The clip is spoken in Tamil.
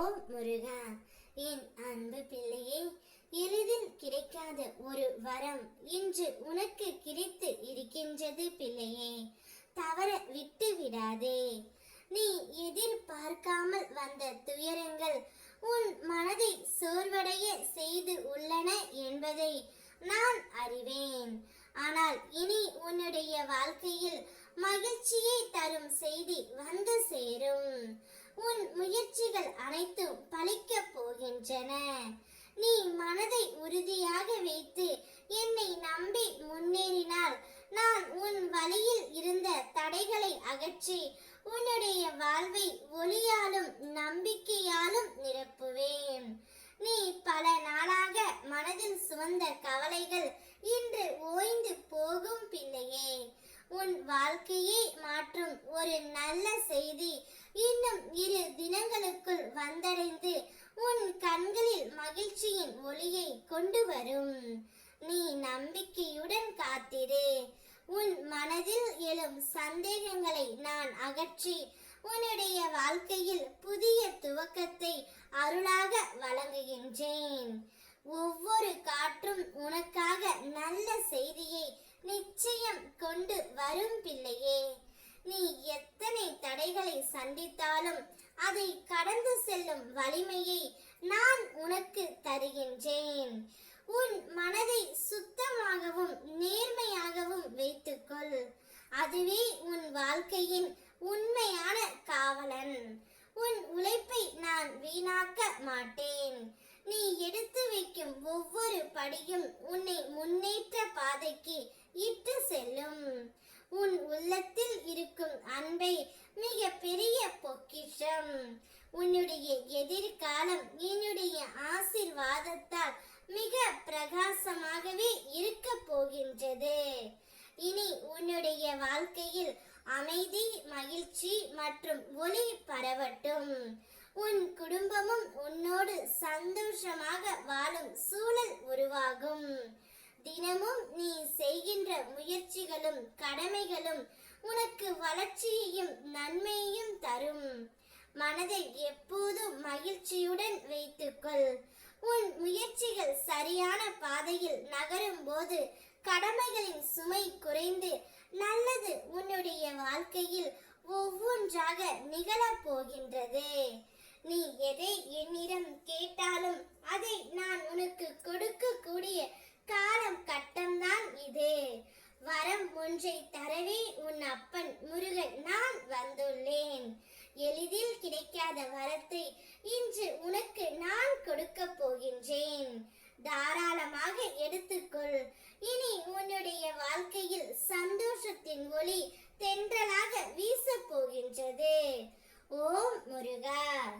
ஓம் முருகா என் அன்பு பிள்ளையே எளிதில் கிடைக்காத ஒரு வரம் இன்று உனக்கு கிடைத்து இருக்கின்றது பிள்ளையே. தவற விட்டு விடாதே. நீ எதிர்பார்க்காமல் வந்த துயரங்கள் உன் மனதை சோர்வடைய செய்து உள்ளன என்பதை நான் அறிவேன். ஆனால் இனி உன்னுடைய வாழ்க்கையில் மகிழ்ச்சியை தரும் செய்தி வந்து சேரும். உன் முயற்சிகள் அனைத்தும் பலிக்கப் போகின்றன. நீ மனதை உறுதியாக வைத்து என்னை நம்பி முன்னேறினால் நான் உன் வழியில் இருந்த தடைகளை அகற்றி உன்னுடைய வாழ்வை ஒளியாலும் நம்பிக்கையாலும் நிரப்புவேன். நீ பல நாளாக மனதில் சுமந்த கவலைகள் இன்று ஓய்ந்து போகும் பிள்ளையே. உன் வாழ்க்கையை மாற்றும் ஒரு நல்ல இன்னும் இரு தினங்களுக்குள் வந்தடைந்து உன் கண்களில் மகிழ்ச்சியின் ஒளியை கொண்டு வரும். நீ நம்பிக்கையுடன் காத்திரு. உன் மனதில் எழும் சந்தேகங்களை நான் அகற்றி உன்னுடைய வாழ்க்கையில் புதிய துவக்கத்தை அருளாக வழங்குகின்றேன் ஒவ்வொரு காற்றும் உனக்காக நல்ல செய்தியை நிச்சயம் கொண்டு வரும் பிள்ளையே நீ எத்தனை தடைகளை சந்தித்தாலும் அதை கடந்து செல்லும் வலிமையை நான் உனக்கு தருகின்றேன். உன் மனதை சுத்தமாகவும் நேர்மையாகவும் வைத்துக்கொள். அதுவே உன் வாழ்க்கையின் உண்மையான காவலன். உன் உழைப்பை நான் வீணாக்க மாட்டேன். நீ எடுத்து வைக்கும் ஒவ்வொரு படியும் உன்னை முன்னேற்ற பாதைக்கு இட்டு செல்லும். உன் உள்ளத்தில் இருக்கும் அன்பை மிக பெரிய பொக்கிஷம். உன்னுடைய எதிர்காலம் என்னுடைய ஆசிர்வாதத்தால் மிக பிரகாசமாகவே இருக்க போகின்றது. இனி உன்னுடைய வாழ்க்கையில் அமைதி மகிழ்ச்சி மற்றும் ஒளி பரவட்டும். உன் குடும்பமும் உன்னோடு சந்தோஷமாக வாழும் சூழல் உருவாகும். செய்கின்ற முயற்சிகளும் கடமைகளும் உனக்கு வளர்ச்சியையும் நன்மையையும் தரும். மனதை எப்போதும் மகிழ்ச்சியுடன் வைத்துக்கொள். உன் முயற்சிகள் சரியான பாதையில் நகரும் போது கடமைகளின் சுமை குறைந்து நல்லது உன்னுடைய வாழ்க்கையில் ஒவ்வொன்றாக நிகழப் போகின்றது. நீ எதை என்னிடம் கேட்டாலும் அதை நான் உனக்கு கொடுக்கக்கூடிய காலம் கட்டம்தான். ஒன்றை தரவே உன் அப்பன் முருகன் நான் வந்துள்ளேன். எளிதில் கிடைக்காத வரத்தை இன்று உனக்கு நான் கொடுக்க போகின்றேன். தாராளமாக எடுத்துக்கொள். இனி உன்னுடைய வாழ்க்கையில் சந்தோஷத்தின் ஒளி தென்றலாக வீச போகின்றது. ஓம் முருகா!